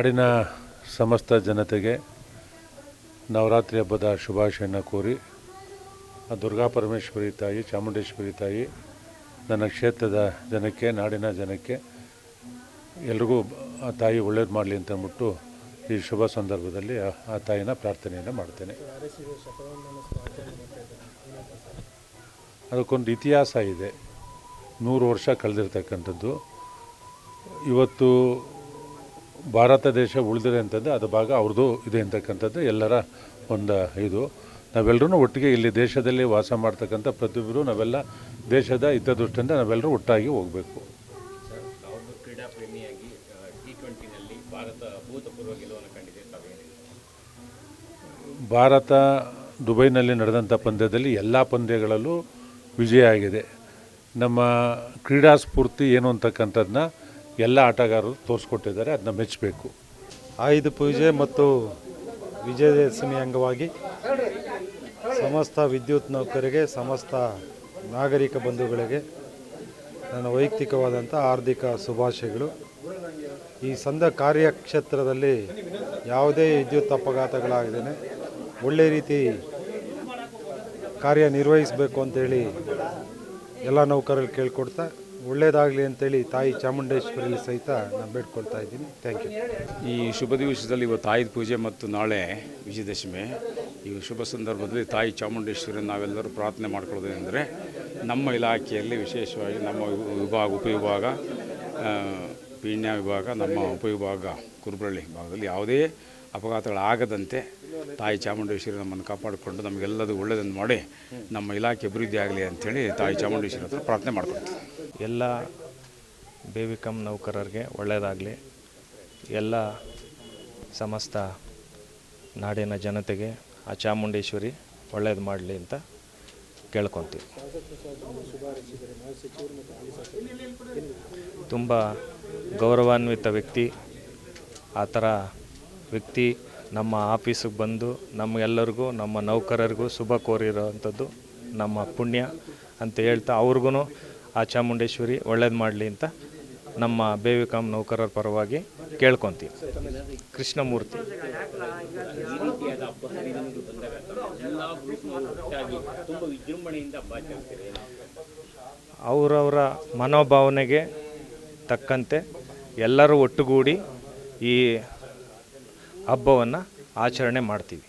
ನಾಡಿನ ಸಮಸ್ತ ಜನತೆಗೆ ನವರಾತ್ರಿ ಹಬ್ಬದ ಶುಭಾಶಯನ ಕೋರಿ ಆ ದುರ್ಗಾ ಪರಮೇಶ್ವರಿ ತಾಯಿ, ಚಾಮುಂಡೇಶ್ವರಿ ತಾಯಿ, ನನ್ನ ಕ್ಷೇತ್ರದ ಜನಕ್ಕೆ, ನಾಡಿನ ಜನಕ್ಕೆ ಎಲ್ರಿಗೂ ಆ ತಾಯಿ ಒಳ್ಳೇದು ಮಾಡಲಿ ಅಂತ ಅಂದ್ಬಿಟ್ಟು ಈ ಶುಭ ಸಂದರ್ಭದಲ್ಲಿ ಆ ತಾಯಿನ ಪ್ರಾರ್ಥನೆಯನ್ನು ಮಾಡ್ತೇನೆ. ಅದಕ್ಕೊಂದು ಇತಿಹಾಸ ಇದೆ. ನೂರು ವರ್ಷ ಕಳೆದಿರ್ತಕ್ಕಂಥದ್ದು. ಇವತ್ತು ಭಾರತ ದೇಶ ಉಳಿದಿದೆ ಅಂತಂದರೆ ಅದು ಭಾಗ ಅವ್ರದ್ದು ಇದೆ ಅಂತಕ್ಕಂಥದ್ದು ಎಲ್ಲರ ಒಂದು ಇದು. ನಾವೆಲ್ಲರೂ ಒಟ್ಟಿಗೆ ಇಲ್ಲಿ ದೇಶದಲ್ಲಿ ವಾಸ ಮಾಡ್ತಕ್ಕಂಥ ಪ್ರತಿಯೊಬ್ಬರು ನಾವೆಲ್ಲ ದೇಶದ ಹಿತದೃಷ್ಟಿಯಿಂದ ನಾವೆಲ್ಲರೂ ಒಟ್ಟಾಗಿ ಹೋಗಬೇಕು. ಭಾರತ ದುಬೈನಲ್ಲಿ ನಡೆದಂಥ ಪಂದ್ಯದಲ್ಲಿ ಎಲ್ಲ ಪಂದ್ಯಗಳಲ್ಲೂ ವಿಜಯ ಆಗಿದೆ. ನಮ್ಮ ಕ್ರೀಡಾ ಸ್ಫೂರ್ತಿ ಏನು ಅಂತಕ್ಕಂಥದ್ದನ್ನ ಎಲ್ಲ ಆಟಗಾರರು ತೋರಿಸ್ಕೊಟ್ಟಿದ್ದಾರೆ ಅದನ್ನ ಮೆಚ್ಚಬೇಕು ಆಯುಧ ಪೂಜೆ ಮತ್ತು ವಿಜಯದಶಮಿ ಅಂಗವಾಗಿ ಸಮಸ್ತ ವಿದ್ಯುತ್ ನೌಕರಿಗೆ, ಸಮಸ್ತ ನಾಗರಿಕ ಬಂಧುಗಳಿಗೆ ನನ್ನ ವೈಯಕ್ತಿಕವಾದಂಥ ಹಾರ್ದಿಕ ಶುಭಾಶಯಗಳು. ಈ ಸಂದ ಕಾರ್ಯಕ್ಷೇತ್ರದಲ್ಲಿ ಯಾವುದೇ ವಿದ್ಯುತ್ ಅಪಘಾತಗಳಾಗದೇ ಒಳ್ಳೆ ರೀತಿ ಕಾರ್ಯನಿರ್ವಹಿಸಬೇಕು ಅಂತೇಳಿ ಎಲ್ಲ ನೌಕರಲ್ಲಿ ಕೇಳ್ಕೊಡ್ತಾ ಒಳ್ಳೆಯದಾಗಲಿ ಅಂತೇಳಿ ತಾಯಿ ಚಾಮುಂಡೇಶ್ವರಿ ಸಹಿತ ನಾನು ಬೇಡ್ಕೊಳ್ತಾ ಇದ್ದೀನಿ. ಥ್ಯಾಂಕ್ ಯು ಈ ಶುಭ ದಿವಸದಲ್ಲಿ ಇವತ್ತು ತಾಯಿದ ಪೂಜೆ ಮತ್ತು ನಾಳೆ ವಿಜಯದಶಮಿ. ಈ ಶುಭ ಸಂದರ್ಭದಲ್ಲಿ ತಾಯಿ ಚಾಮುಂಡೇಶ್ವರಿ ನಾವೆಲ್ಲರೂ ಪ್ರಾರ್ಥನೆ ಮಾಡ್ಕೊಳ್ಳೋದೇನೆಂದರೆ ನಮ್ಮ ಇಲಾಖೆಯಲ್ಲಿ ವಿಶೇಷವಾಗಿ ನಮ್ಮ ವಿಭಾಗ, ಉಪವಿಭಾಗ ಪೀಣ್ಯ ವಿಭಾಗ, ನಮ್ಮ ಉಪವಿಭಾಗ ಕುರುಬಳ್ಳಿ ಭಾಗದಲ್ಲಿ ಯಾವುದೇ ಅಪಘಾತಗಳಾಗದಂತೆ ತಾಯಿ ಚಾಮುಂಡೇಶ್ವರಿ ನಮ್ಮನ್ನು ಕಾಪಾಡಿಕೊಂಡು ನಮಗೆಲ್ಲದೂ ಒಳ್ಳೆಯದನ್ನು ಮಾಡಿ ನಮ್ಮ ಇಲಾಖೆ ಅಭಿವೃದ್ಧಿ ಆಗಲಿ ಅಂಥೇಳಿ ತಾಯಿ ಚಾಮುಂಡೇಶ್ವರಿ ಹತ್ರ ಪ್ರಾರ್ಥನೆ ಮಾಡ್ಕೊಳ್ತೀವಿ. ಎಲ್ಲ ಬೇವಿಕಂ ನೌಕರರಿಗೆ ಒಳ್ಳೆಯದಾಗಲಿ. ಎಲ್ಲ ಸಮಸ್ತ ನಾಡಿನ ಜನತೆಗೆ ಆ ಚಾಮುಂಡೇಶ್ವರಿ ಒಳ್ಳೇದು ಮಾಡಲಿ ಅಂತ ಕೇಳ್ಕೊತೀವಿ. ತುಂಬ ಗೌರವಾನ್ವಿತ ವ್ಯಕ್ತಿ. ಆ ಥರ ವ್ಯಕ್ತಿ ನಮ್ಮ ಆಫೀಸಿಗೆ ಬಂದು ನಮಗೆಲ್ಲರಿಗೂ ನಮ್ಮ ನೌಕರರಿಗೂ ಶುಭ ಕೋರಿರೋವಂಥದ್ದು ನಮ್ಮ ಪುಣ್ಯ ಅಂತ ಹೇಳ್ತಾ ಅವ್ರಿಗೂ ಆ ಚಾಮುಂಡೇಶ್ವರಿ ಒಳ್ಳೇದು ಮಾಡಲಿ ಅಂತ ನಮ್ಮ ಬೇವಿಕಾಂ ನೌಕರರ ಪರವಾಗಿ ಕೇಳ್ಕೊತೀವಿ. ಕೃಷ್ಣಮೂರ್ತಿ. ಅವರವರ ಮನೋಭಾವನೆಗೆ ತಕ್ಕಂತೆ ಎಲ್ಲರೂ ಒಟ್ಟುಗೂಡಿ ಈ ಹಬ್ಬವನ್ನು ಆಚರಣೆ ಮಾಡ್ತೀವಿ.